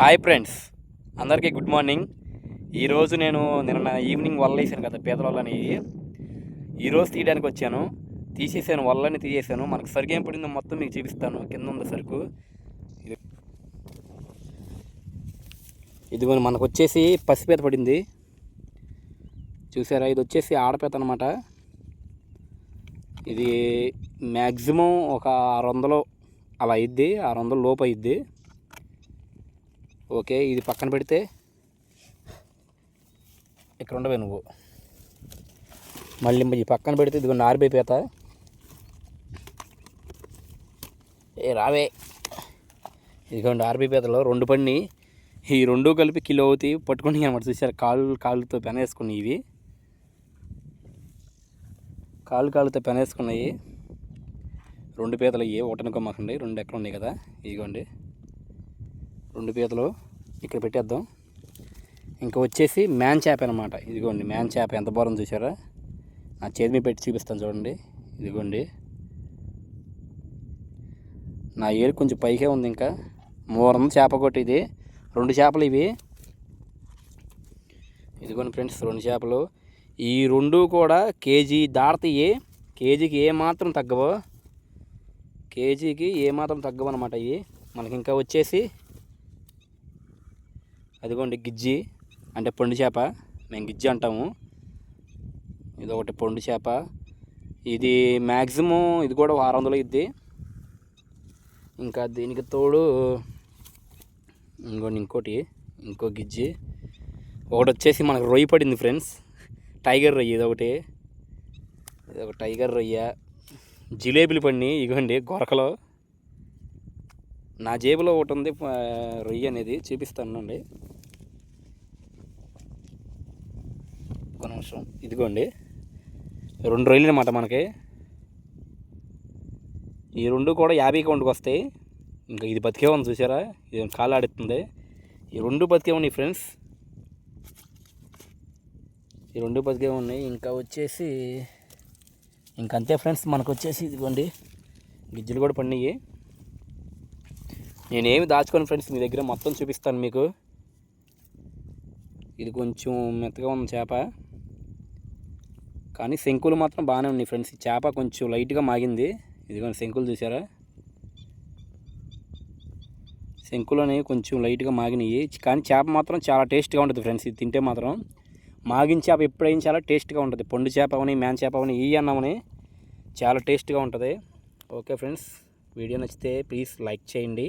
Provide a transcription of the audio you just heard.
Hi friends అందరికీ good morning. ఈరోజు నేను నిన్న ఈవినింగ్ వల్ల వేసాను కదా పీతల వల్లని ఈరోజు తీయడానికి వచ్చాను. తీసేసాను వల్లని తీసేసాను. మనకు సరుకు ఏం పడిందో మొత్తం మీకు చూపిస్తాను. కింద ఉంది సరుకు. ఇది మనకు వచ్చేసి పసిపేత పడింది. చూసారా? ఇది వచ్చేసి ఆడపేత అనమాట ఇది మ్యాక్సిమం ఒక ఆరు వందలు అలా అయింది ఆరు వందల లోపు అయింది ఓకే ఇది పక్కన పెడితే ఇక్కడ ఉండవే నువ్వు. మళ్ళీ ఈ పక్కన పెడితే ఇదిగో నారిపోయిపోత. ఏ రావే. ఇదిగోండి ఆర్బీపేతలో రెండు పండి ఈ రెండు కలిపి కిలో అవుతాయి. పట్టుకుని అనమాట చూసారు? కాళ్ళు కాళ్ళతో పెనేసుకుని ఇవి. కాళ్ళు కాళ్ళతో పెనేసుకున్నాయి. రెండు పీతలు ఏ ఒకటనుకోమాకండి రెండు ఎక్కడ ఉన్నాయి కదా. ఇదిగోండి. రెండు పీతలు ఇక్కడ పెట్టేద్దాం. ఇంకా వచ్చేసి మ్యాన్ చేప అనమాట ఇదిగోండి మ్యాన్ చేప. ఎంత బాగుంది చూసారా నా చేతి మీద పెట్టి చూపిస్తాను చూడండి. ఇదిగోండి. నా ఏరు కొంచెం పైకే ఉంది ఇంకా. మూరం చేప కొట్టి ఇది. రెండు చేపలు ఇవి. ఇదిగోండి ఫ్రెండ్స్ రెండు చేపలు. ఈ రెండు కూడా కేజీ దాడతాయి కేజీకి ఏ మాత్రం తగ్గవు. కేజీకి ఏ మాత్రం తగ్గవు అనమాట ఇవి. మనకి ఇంకా వచ్చేసి అదిగోండి గిజ్జి అంటే పొండు చేప. మేము గిజ్జి అంటాము. ఇది ఒకటి పొండు చేప. ఇది మ్యాక్సిమం ఇది కూడా వారం వందలు ఇద్ది ఇంకా దీనికి తోడు ఇంకోటి ఇంకోటి ఇంకో గిజ్జి. ఒకటి వచ్చేసి మనకు రొయ్యి పడింది ఫ్రెండ్స్. టైగర్ రొయ్యి ఇది ఒకటి ఇది ఒక టైగర్ రొయ్య. జిలేబీలు పడినాయి ఇగోండి గొరకలో. నా జేబులో ఒకటి ఉంది రొయ్యి అనేది చూపిస్తానండి ఒక నిమిషం ఇదిగోండి. రెండు రొయ్యలు అనమాట మనకి. ఈ రెండు కూడా యాభై కౌంట్కి వస్తాయి. ఇంకా ఇది బతికే ఉంది చూసారా? ఇది కాలు ఆడుతుంది ఈ రెండు బతికే ఉన్నాయి ఫ్రెండ్స్. ఈ రెండు బతికే ఉన్నాయి ఇంకా వచ్చేసి ఇంకంతే ఫ్రెండ్స్ మనకు వచ్చేసి ఇదిగోండి. గిజ్జలు కూడా పండియి నేనేమి దాచుకోను ఫ్రెండ్స్ మీ దగ్గర మొత్తం చూపిస్తాను మీకు. ఇది కొంచెం మెత్తగా ఉంది చేప. కానీ శంకులు మాత్రం బాగానే ఉన్నాయి ఫ్రెండ్స్. ఈ చేప కొంచెం లైట్గా మాగింది. ఇదిగోండి శంకులు చూసారా? శంకులు అనేవి కొంచెం లైట్గా మాగినాయి. కానీ చేప మాత్రం చాలా టేస్ట్గా ఉంటుంది ఫ్రెండ్స్. ఇది తింటే మాత్రం మాగిన చేప ఎప్పుడైనా చాలా టేస్ట్గా ఉంటుంది. పొండు చేప అవని మ్యాన్ చేప అవని ఈ అన్నమని చాలా టేస్ట్గా ఉంటుంది. ఓకే ఫ్రెండ్స్ వీడియో నచ్చితే ప్లీజ్ లైక్ చేయండి.